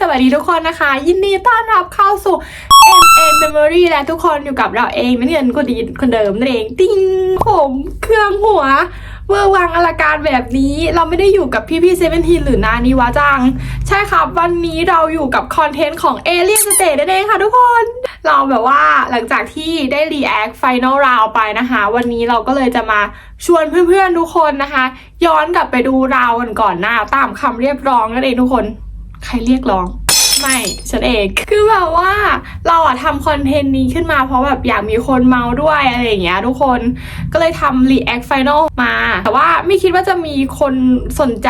สวัสดีทุกคนนะคะ ยินดีต้อนรับเข้าสู่ MN Memory และทุกคนอยู่กับเราเองนักเรียนคนดีคนเดิมนั่นเองติ้งผมเครื่องหัวเวอร์วังอลัการแบบนี้เราไม่ได้อยู่กับพี่พี่เซเว่นทีหรือนานิวะจัง ใช่ครับ วันนี้เราอยู่กับคอนเทนต์ของ Alien State นั่นเองค่ะทุกคน เราแบบว่าหลังจากที่ได้ React Final Round ไปนะคะ วันนี้เราก็เลยจะมาชวนเพื่อนๆทุกคนนะคะ ย้อนกลับไปดูราวกันก่อนหน้าตามคำเรียกร้องนั่นเองทุกคน ใครเรียกร้องไม่ฉันเองคือแบบว่าเราอะทำคอนเทนต์นี้ขึ้นมาเพราะแบบอยากมีคนเมาด้วยอะไรอย่างเงี้ยทุกคนก็เลยทำ React Final มา แต่ว่าไม่คิดว่าจะมีคนสนใจ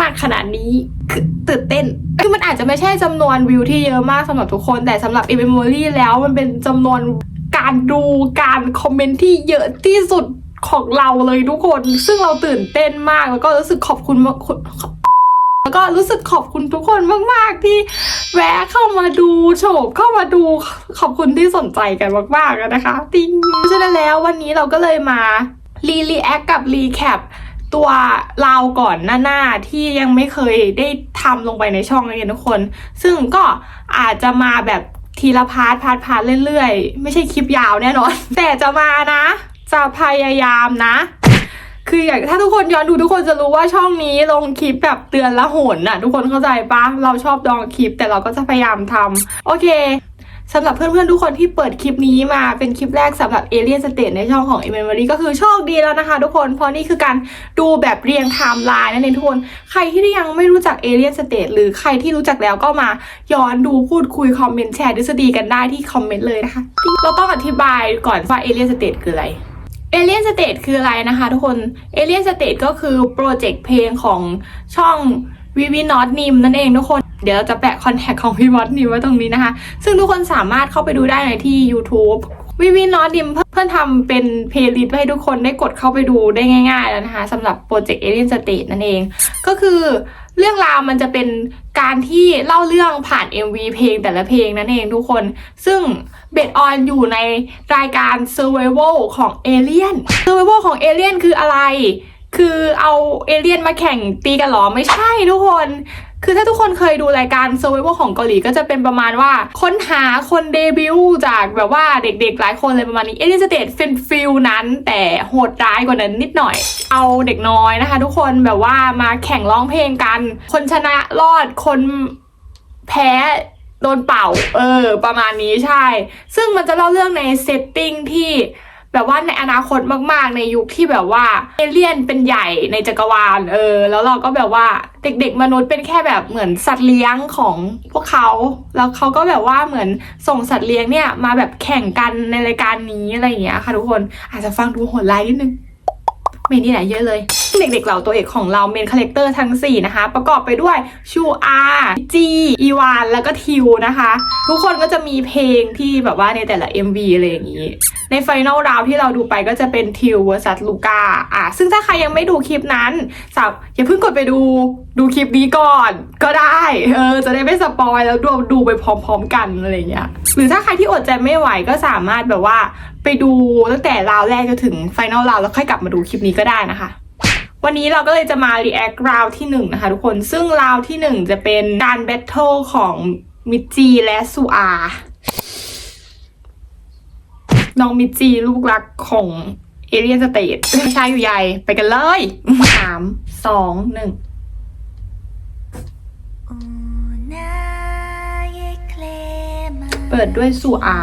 มากขนาดนี้คือตื่นเต้น คือมันอาจจะไม่ใช่จำนวนวิวที่เยอะมากสำหรับทุกคน แต่สำหรับ e m e m o r y แล้วมันเป็นจำนวนการดูการคอมเมนต์ที่เยอะที่สุดของเราเลยทุกคน ซึ่งเราตื่นเต้นมากแล้วก็รู้สึกขอบคุณมาก แล้วก็รู้สึกขอบคุณทุกคนมาก ๆ ที่แวะเข้ามาดูโฉบเข้ามาดูขอบคุณที่สนใจกันมากๆนะคะติ้งฉะนั้นแล้ววันนี้เราก็เลยมารีรีแอคกับรีแคปตัวเราก่อนหน้าๆที่ยังไม่เคยได้ทำลงไปในช่องเลยทุกคน ซึ่งก็อาจจะมาแบบทีละพาร์ทพาร์ทพาร์ทเรื่อยๆ ไม่ใช่คลิปยาวแน่นอน แต่จะมานะ จะพยายามนะ คืออย่างถ้าทุกคนย้อนดูทุกคนจะรู้ว่าช่องนี้ลงคลิปแบบเตือนละหนน่ะ ทุกคนเข้าใจปะเราชอบดองคลิป แต่เราก็จะพยายามทำโอเคสำหรับเพื่อนๆ ทุกคนที่เปิดคลิปนี้มาเป็นคลิปแรกสำหรับ Alien State ในช่องของ e m e m o r y ก็คือโชคดีแล้วนะคะทุกคน เพราะนี่คือการดูแบบเรียงไทม์ไลน์นั่นเองทุกคน ใครที่ยังไม่รู้จัก Alien State หรือใครที่รู้จักแล้วก็มาย้อนดูพูดคุย คอมเมนต์แชร์ทฤษฎีกันได้ที่คอมเมนต์เลยนะคะ เราต้องอธิบายก่อนว่า Alien State คืออะไร เอเลียนสเต e คืออะไรนะคะทุกคนเอเลียนสเต e ก็คือโปรเจกต์เพลงของช่องวิวินอตนิมนั่นเองทุกคน เดี๋ยวเราจะแปะคอนแทคของพี่วอตนิมไว้ตรงนี้นะคะ ซึ่งทุกคนสามารถเข้าไปดูได้ในที่ YouTube วิวินอตนิมเพื่อนทำเป็นเพลย์ลิสต์ให้ทุกคนได้กดเข้าไปดูได้ง่ายๆแล้วนะคะสำหรับโปรเจกต์เอเลียนสเต e นั่นเอง ก็คือ เรื่องราวมันจะเป็นการที่เล่าเรื่องผ่าน MV เพลงแต่ละเพลงนั่นเองทุกคน ซึ่งเบดออนอยู่ในรายการ Survival ของ Alien Survival ของ Alien คืออะไร คือเอาเอเลียนมาแข่งตีกันหรอ ไม่ใช่ทุกคน คือถ้าทุกคนเคยดูรายการ Survival ของเกาหลีก็จะเป็นประมาณว่า ค้นหาคนเดบิวต์จากแบบว่าเด็กๆ หลายคนเลยประมาณนี้เอลี่ยนสเตทเป็นฟิลนั้น แต่โหดร้ายกว่านั้นนิดหน่อย เอาเด็กน้อยนะคะ ทุกคนแบบว่ามาแข่งร้องเพลงกัน คนชนะรอดคนแพ้โดนเป่า เออ ประมาณนี้ใช่ ซึ่งมันจะเล่าเรื่องในเซตติ้งที่ แบบว่าในอนาคตมากๆ ในยุคที่แบบว่าเอเลี่ยนเป็นใหญ่ในจักรวาลเออ แล้วเราก็แบบว่าเด็กๆ มนุษย์เป็นแค่แบบเหมือนสัตว์เลี้ยงของพวกเขา แล้วเขาก็แบบว่าเหมือนส่งสัตว์เลี้ยงเนี่ยมาแบบแข่งกันในรายการนี้อะไรอย่างเงี้ยค่ะทุกคนอาจจะฟังดูโหดร้ายนิดนึง ไม่นี่ไหนเยอะเลย เด็กๆเหล่าตัวเอกของเราเมนคาแรคเตอร์ทั้ง 4 นะคะ ประกอบไปด้วยชูอาจีอีวานแล้วก็ทิวนะคะ ทุกคนก็จะมีเพลงที่แบบว่าในแต่ละ MV อะไรอย่างนี้ ในไฟนลราวที่เราดูไปก็จะเป็นทิวเวอร์ซัสลูกาอะซึ่งถ้าใครยังไม่ดูคลิปนั้นสับอย่าเพิ่งกดไปดูดูคลิปนี้ก่อนก็ได้เออจะได้ไม่สปอยแล้วดูดูไปพร้อม ๆ กันอะไรอย่างเงี้ยหรือถ้าใครที่อดใจไม่ไหวก็สามารถแบบว่า ไปดูตั้งแต่ราวแรกจนถึงไฟน a ลราวแล้วค่อยกลับมาดูคลิปนี้ก็ได้นะคะ วันนี้เราก็เลยจะมา react ราวที่หนึ่งนะคะทุกคนซึ่งราวที่หนึ่งจะเป็นการแบทเทิลของมิจีและสุอาน้องมิจีลูกรักของเอเลียนสเตทชายอยู่ใหญ่ไปกันเลยสามสองหนึ่งเปิดด้วยสุอา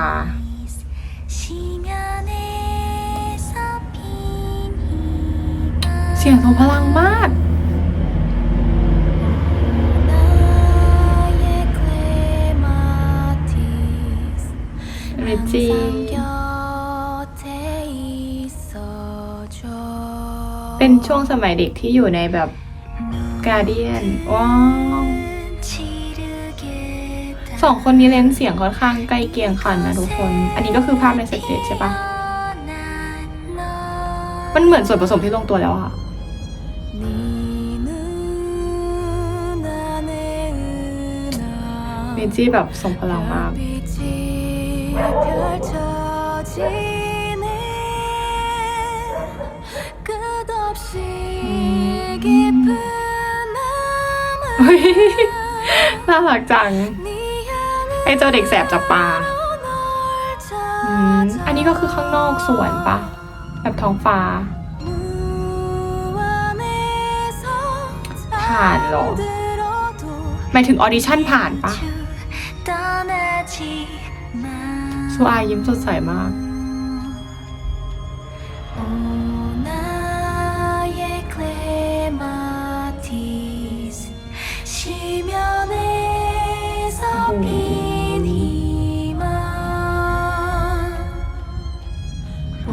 สียงทรงพลังมากมิจีเป็นช่วงสมัยเด็กที่อยู่ในแบบกาเดียนว้าวสองคนนี้เล่นเสียงค่อนข้างใกล้เคียงกันนะทุกคน อันนี้ก็คือภาพในสเตจใช่ปะมันเหมือนส่วนผสมที่ลงตัวแล้วอะ เมจิแบบทรงพลังมากเฮ้ยน่ารักจัง ไอ้เจ้าเด็กแสบจับปลาอืมอันนี้ก็คือข้างนอกสวนปะ แบบท้องฟ้าผ่านเหรอหมายถึงออดิชั่นผ่านปะ ซูอายิ้มสดใสมาก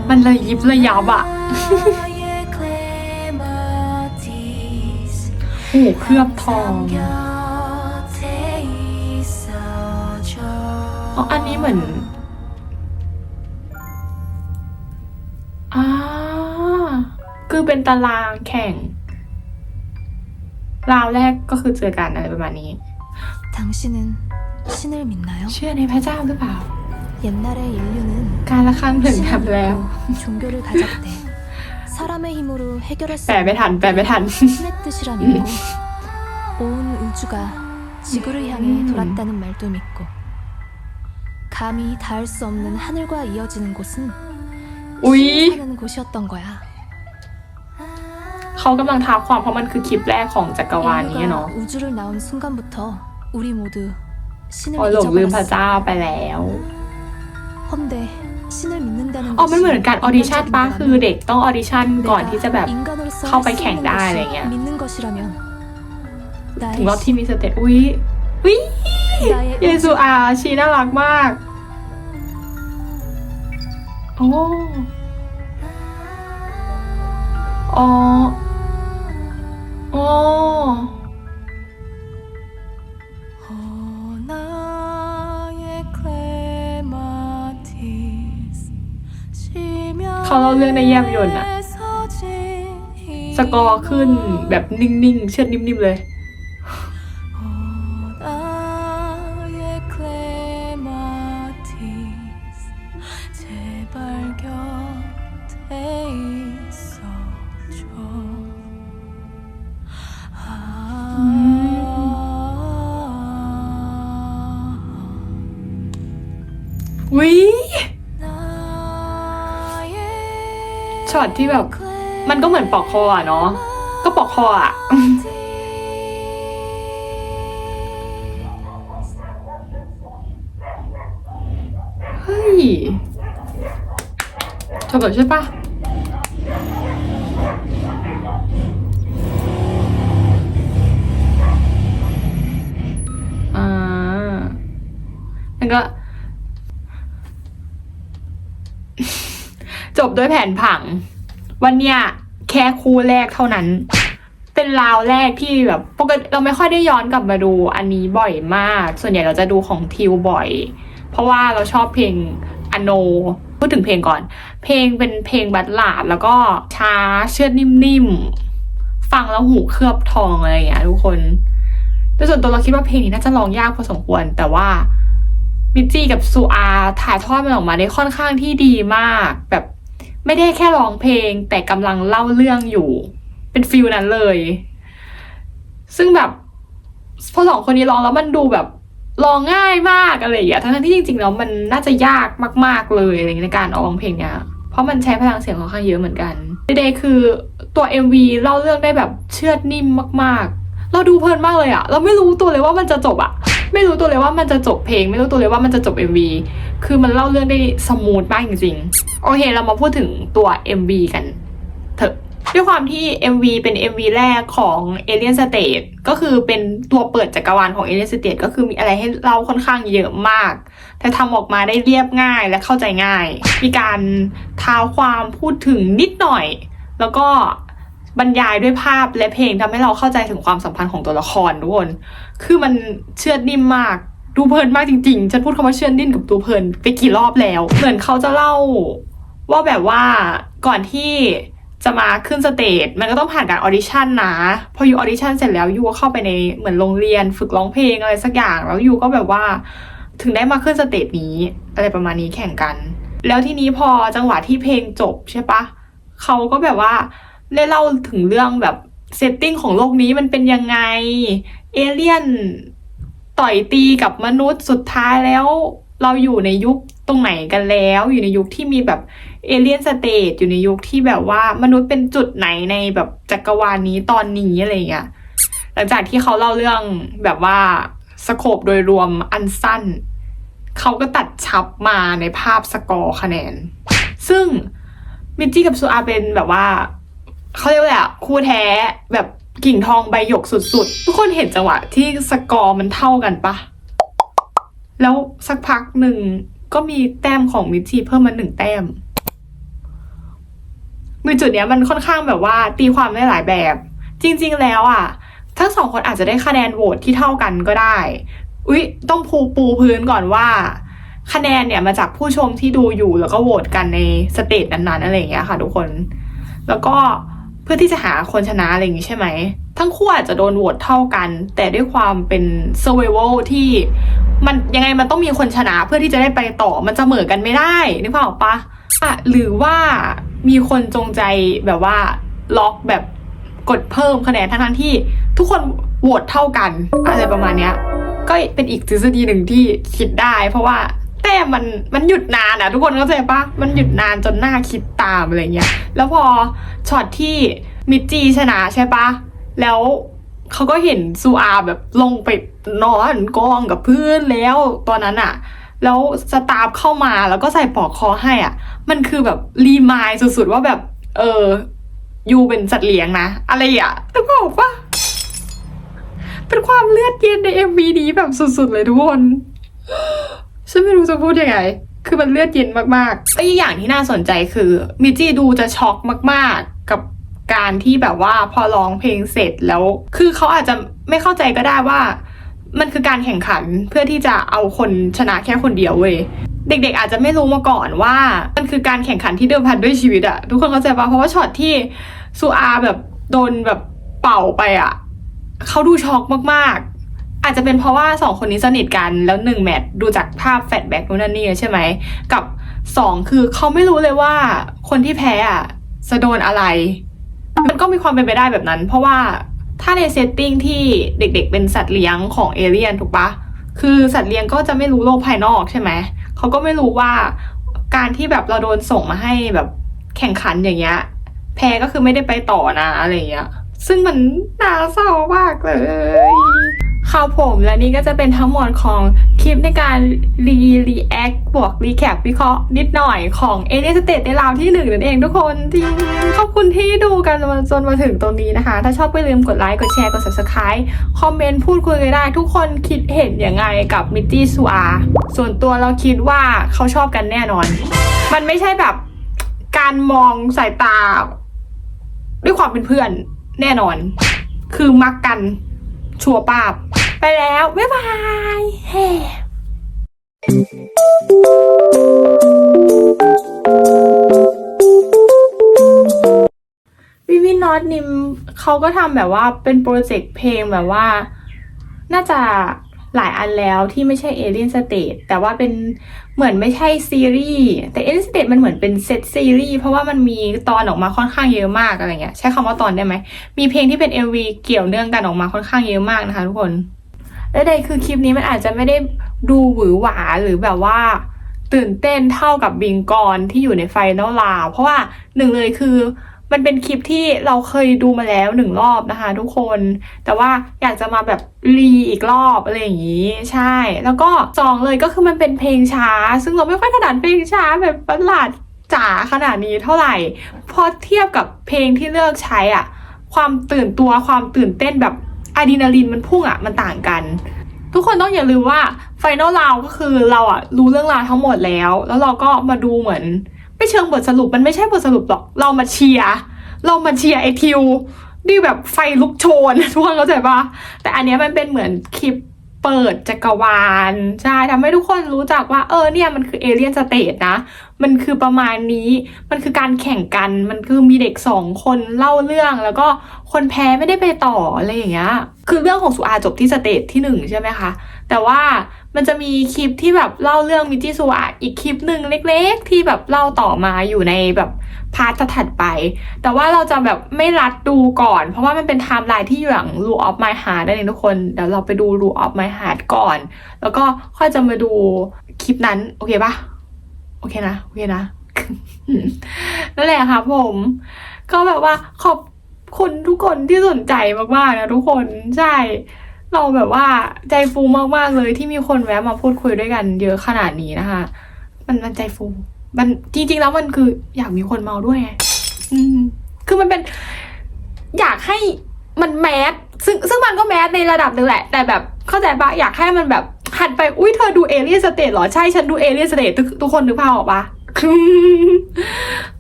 มันเลยยิบเลยยับอะหูเคลือบทองอ๋ออันนี้เหมือน ตารางแข่ง ราวแรกก็คือเจอกันอะไรประมาณนี้ 당신은 신을 믿나요? เชื่อในพระเจ้าหรือเปล่า 옛날의 인류는 การละครั้งหนึ่ง 신을 ทำแล้ว 믿고 종교를 가졌대. 사람의 힘으로 해결할 수 แปลไม่ทัน แปลไม่ทัน 신의 뜻이라 믿고 온 우주가 지구를 향해 음. 돌았다는 말도 믿고 감히 닿을 수 없는 하늘과 이어지는 곳은 우이. 신이 사는 곳이었던 거야. เขากำลังท้าความเพราะมันคือคลิปแรกของจักรวาลนี้เนาะอ๋อหลงลืมพระเจ้าไปแล้วอ๋อมันเหมือนการออดิชั่นปะคือเด็กต้องออดิชั่นก่อนที่จะแบบเข้าไปแข่งได้อะไรเงี้ยถึงรอบที่มีสเตตอุ้ยอุ้ยเยซูอาชีน่ารักมากโอ้อ๋อ อ๋เขาเล่าเรื่องในแยบยนต์อะสกอร์ขึ้นแบบนิ่งๆ เช่ดนิ่มๆเลย ที่แบบ มันก็เหมือนปอกคออะเนาะก็ปอกคออะเฮ้ยจบแล้วใช่ปะอ่าแล้วก็จบด้วยแผนผัง วันเนี้ยแค่คู่แรกเท่านั้น เป็นราวแรกที่แบบปกติเราไม่ค่อยได้ย้อนกลับมาดูอันนี้บ่อยมาก ส่วนใหญ่เราจะดูของทิวบ่อย เพราะว่าเราชอบเพลงอโน พูดถึงเพลงก่อน เพลงเป็นเพลงบัดหลาดแล้วก็ช้าเชือดนิ่มๆ ฟังแล้วหูเคลือบทองอะไรอย่างเงี้ยทุกคนโดยส่วนตัวเราคิดว่าเพลงนี้น่าจะร้องยากพอสมควร แต่ว่ามิจจี้กับซูอาถ่ายทอดมันออกมาได้ค่อนข้างที่ดีมาก แบบ ไม่ได้แค่ร้องเพลง แต่กำลังเล่าเรื่องอยู่ เป็นฟิลนั้นเลย ซึ่งแบบพอสองคนนี้ร้องแล้วมันดูแบบร้องง่ายมากอะไรอย่างเงี้ยทั้งที่จริงๆแล้วมันน่าจะยากมากๆเลยอะไรอย่างเงี้ยในการร้องเพลงเนี้ย เพราะมันใช้พลังเสียงค่อนข้างเยอะเหมือนกันเดย์คือตัว MV เล่าเรื่องได้แบบเชื่อดนิ่มมากๆ เราดูเพลินมากเลยอะเราไม่รู้ตัวเลยว่ามันจะจบอะ ไม่รู้ตัวเลยว่ามันจะจบเพลง ไม่รู้ตัวเลยว่ามันจะจบ MV คือมันเล่าเรื่องได้สมูทมากจริงๆ โอเค เรามาพูดถึงตัว MV กันเถอะด้วยความที่ MV เป็น MV แรกของ Alien State ก็คือเป็นตัวเปิดจักรวาลของ Alien State ก็คือมีอะไรให้เราค่อนข้างเยอะมาก แต่ทำออกมาได้เรียบง่ายและเข้าใจง่าย มีการท้าความพูดถึงนิดหน่อย แล้วก็ บรรยายด้วยภาพและเพลงทำให้เราเข้าใจถึงความสัมพันธ์ของตัวละครทุกคน คือมันเชื่อดนิ่มมาก ดูเพลินมากจริงๆ ฉันพูดคำว่าเชื่อดนิ่มกับดูเพลินไปกี่รอบแล้ว เหมือนเขาจะเล่า ว่าแบบว่าก่อนที่จะมาขึ้นสเตจมันก็ต้องผ่านการออดิชั่นนะ พออยู่ออดิชั่นเสร็จแล้วยูก็เข้าไปในเหมือนโรงเรียนฝึกร้องเพลงอะไรสักอย่าง แล้วยูก็แบบว่า ถึงได้มาขึ้นสเตจนี้อะไรประมาณนี้แข่งกัน แล้วทีนี้พอจังหวะที่เพลงจบใช่ปะเขาก็แบบว่า ได้เล่าถึงเรื่องแบบเซตติ้งของโลกนี้มันเป็นยังไง เอเลี่ยนต่อยตีกับมนุษย์สุดท้ายแล้ว เราอยู่ในยุคตรงไหนกันแล้ว อยู่ในยุคที่มีแบบเอเลียนสเตทอยู่ในยุคที่แบบว่ามนุษย์เป็นจุดไหนในแบบจักรวาลนี้ตอนนี้อะไรเงี้ยหลังจากที่เขาเล่าเรื่องแบบว่าสโคปโดยรวมอันสั้น เขาก็ตัดชับมาในภาพสกอร์คะแนน ซึ่งมิจจี้กับซูอาเป็นแบบว่า เขาเรียกว่าอะไรอะคู่แท้แบบกิ่งทองใบหยกสุดๆ ทุกคนเห็นจังหวะที่สกอร์มันเท่ากันปะแล้วสักพักหนึ่งก็มีแต้มของมิจจี้เพิ่มมาหนึ่งแต้มมือจุดเนี้ยมันค่อนข้างแบบว่าตีความได้หลายแบบ จริง ๆ แล้วอะ ทั้งสองคนอาจจะได้คะแนนโหวตที่เท่ากันก็ได้ อุ๊ย ต้องปูปูพื้นก่อนว่า คะแนนเนี่ยมาจากผู้ชมที่ดูอยู่แล้วก็โหวตกันในสเตจนั้นๆอะไรอย่างเงี้ยค่ะทุกคน แล้วก็ เพื่อที่จะหาคนชนะอะไรอย่างงี้ใช่ไหม ทั้งคู่อาจจะโดนโหวตเท่ากัน แต่ด้วยความเป็น survival ที่มันยังไงมันต้องมีคนชนะเพื่อที่จะได้ไปต่อมันจะเหมือกันไม่ได้นึกภาพออกปะอะหรือว่ามีคนจงใจแบบว่าล็อกแบบกดเพิ่มคะแนนทั้งๆที่ทุกคนโหวตเท่ากันอะไรประมาณเนี้ยก็เป็นอีกทฤษฎีหนึ่งที่คิดได้ เพราะว่า มมันมันหยุดนานอะทุกคนเข้าใจปะมันหยุดนานจนหน่าคิดตามอะไรเงี้ยแล้วพอช็อตที่มิจจีชนะใช่ปะแล้วเขาก็เห็นซูอาแบบลงไปนอนกองกับเพื่อนแล้วตอนนั้นอะแล้วสตาฟเข้ามาแล้วก็ใส่ปลอกคอให้อะ มันคือแบบรีมายสุดๆว่าแบบ เออยูเป็นสัตว์เลี้ยงนะ อะไรอะต้องบอกปะเป็นความเลือดเย็นใน MV นี้แบบสุดๆเลยทุกคน ฉันไม่รู้จะพูดยังไง คือมันเลือดเย็นมากๆและอีกอย่างที่น่าสนใจคือมิจิดูจะช็อกมากๆกับการที่แบบว่าพอร้องเพลงเสร็จแล้ว คือเขาอาจจะไม่เข้าใจก็ได้ว่า มันคือการแข่งขันเพื่อที่จะเอาคนชนะแค่คนเดียวเว้ยเด็กๆ อาจจะไม่รู้มาก่อนว่า มันคือการแข่งขันที่เดิมพันด้วยชีวิตอะทุกคนเข้าใจปะเพราะว่าช็อตที่ซูอาแบบโดนแบบเป่าไปอะเขาดูช็อกมากๆ อาจจะเป็นเพราะว่าสองคนนี้สนิทกันแล้วหนึ่งแมทดูจากภาพแฟลชแบ็กนู่นนั่นนี่ใช่ไหมกับสองคือเขาไม่รู้เลยว่าคนที่แพ้อะจะโดนอะไร มันก็มีความเป็นไปได้แบบนั้น เพราะว่าถ้าในเซตติ้งที่เด็กๆเป็นสัตว์เลี้ยงของเอเลี่ยนถูกปะคือสัตว์เลี้ยงก็จะไม่รู้โลกภายนอกใช่ไหมเขาก็ไม่รู้ว่าการที่แบบเราโดนส่งมาให้แบบแข่งขันอย่างเงี้ยแพ้ก็คือไม่ได้ไปต่อนะอะไรเงี้ย ซึ่งมันน่าเศร้ามากเลย ครับผมและนี่ก็จะเป็นทั้งหมดของคลิปในการรีรีแอคบวกรีแคปวิเคราะห์นิดหน่อยของเอเ s สเต e ในราวที่หนึ่งนั่นเองทุกคนจริงขอบคุณที่ดูกันมาจนมาถึงตรงนี้นะคะ ถ้าชอบก็ลืมกดไลค์กดแชร์กด subscribe คอมเมนต์พูดคุยกันได้ ทุกคนคิดเห็นยังไงกับมิตตี้ซูอาส่วนตัวเราคิดว่าเขาชอบกันแน่นอน มันไม่ใช่แบบการมองสายตา ด้วยความเป็นเพื่อนแน่นอน คือมักกันชัวร์ป้าบ ไปแล้ว บ๊ายบายเฮ้วิวินอตนิมเขาก็ทำแบบว่าเป็นโปรเจกต์เพลงแบบว่า น่าจะหลายอันแล้วที่ไม่ใช่ Alien State แต่ว่าเป็นเหมือนไม่ใช่ซีรีส์แต่ Alien State มันเหมือนเป็นเซตซีรีส์เพราะว่ามันมีตอนออกมาค่อนข้างเยอะมากอะไรเงี้ยใช้คำว่าตอนได้ไหมมีเพลงที่เป็น MV เกี่ยวเนื่องกันออกมาค่อนข้างเยอะมากนะคะทุกคน และใดคือคลิปนี้มันอาจจะไม่ได้ดูหวือหวาหรือแบบว่า ตื่นเต้นเท่ากับบิงกอนที่อยู่ในไฟนอลลาวเพราะว่าหนึ่งเลยคือมันเป็นคลิปที่เราเคยดูมาแล้วหนึ่งรอบนะคะ ทุกคน แต่ว่าอยากจะมาแบบรีอีกรอบอะไรอย่างนี้ ใช่ แล้วก็สองเลยก็คือมันเป็นเพลงช้า ซึ่งเราไม่ค่อยถนัดเพลงช้าแบบประหลาดจ๋าขนาดนี้เท่าไหร่ พอเทียบกับเพลงที่เลือกใช้อะ ความตื่นตัวความตื่นเต้นแบบ อะดรีนาลีนมันพุ่งอะมันต่างกัน ทุกคนต้องอย่าลืมว่าไฟนอลราวก็คือเราอะรู้เรื่องราวทั้งหมดแล้ว แล้วเราก็มาดูเหมือน ไม่เชิงบทสรุปมันไม่ใช่บทสรุปหรอกเรามาเชียร์เรามาเชียร์ไอทิวนี่แบบไฟลุกโชนทุกคนเข้าใจปะแต่อันนี้มันเป็นเหมือนคลิป เปิดจักรวาลใช่ทำให้ทุกคนรู้จักว่า เออเนี่ยมันคือเอเลียนสเตทนะ มันคือประมาณนี้ มันคือการแข่งกัน มันคือมีเด็กสองคนเล่าเรื่องแล้วก็คนแพ้ไม่ได้ไปต่ออะไรอย่างเงี้ย คือเรื่องของสุอาจบที่สเตทที่หนึ่งใช่ไหมคะ แต่ว่ามันจะมีคลิปที่แบบเล่าเรื่องมิจิสุอาอีกคลิปหนึ่งเล็ก ๆ ที่แบบเล่าต่อมาอยู่ในแบบพาร์ทถัดไป แต่ว่าเราจะแบบไม่รัดดูก่อน เพราะว่ามันเป็นไทม์ไลน์ที่อยู่หลัง Rule of My Heart นั่นเองทุกคน เดี๋ยวเราไปดู Rule of My Heart ก่อน แล้วก็ค่อยจะมาดูคลิปนั้น โอเคปะโอเคนะ โอเคนะ นั่นแหละค่ะผม ก็แบบว่าขอบคุณทุกคนที่สนใจมากๆนะทุกคน ใช่ เราแบบว่าใจฟูมากๆเลยที่มีคนแวะมาพูดคุยด้วยกันเยอะขนาดนี้นะคะ มันมันใจฟู มันจริงๆแล้วมันคืออยากมีคนเมาด้วยไงอืมคือมันเป็น อยากให้มันแมสซึ่งซึ่งมันก็แมสในระดับหนึ่งแหละ แต่แบบเข้าใจปะอยากให้มันแบบหันไป อุ้ยเธอดูเอเลียสเตทเหรอ ใช่ฉันดูเอเลียสเตททุกทุกคนนึกภาพออกปะ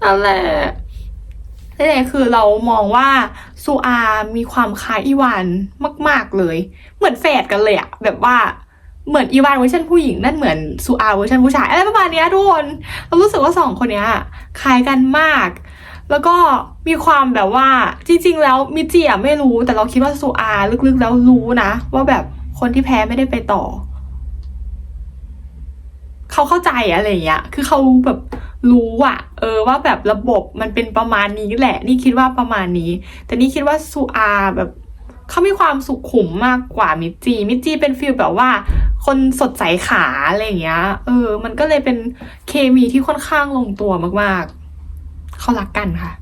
นั่นแหละนั่แหละคือเรามองว่า ซูอามีความคล้ายอีวานมาก ๆเลย เหมือนแฝดกันเลยอะแบบว่าเหมือนอีวานเวอร์ชันผู้หญิงนั่นเหมือนซูอาเวอร์ชันผู้ชายอะไรประมาณนี้ทุกคนเรารู้สึกว่าสองคนเนี้ยคล้ายกันมาก แล้วก็มีความแบบว่าจริง ๆ แล้วมิจิอะไม่รู้แต่เราคิดว่าซูอาลึกๆแล้วรู้นะ ว่าแบบคนที่แพ้ไม่ได้ไปต่อ เขาเข้าใจอะไรอย่างเงี้ยคือเขาแบบ รู้อะเออว่าแบบระบบมันเป็นประมาณนี้แหละ นี่คิดว่าประมาณนี้ แต่นี่คิดว่าซูอาแบบเขามีความสุขุมมากกว่ามิจิมิจิเป็นฟีลแบบว่า คนสดใสขาอะไรอย่างเงี้ย เออ มันก็เลยเป็นเคมีที่ค่อนข้างลงตัวมากๆ เขารักกันค่ะ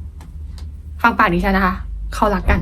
ฟังปากดิฉันนะคะ เขารักกัน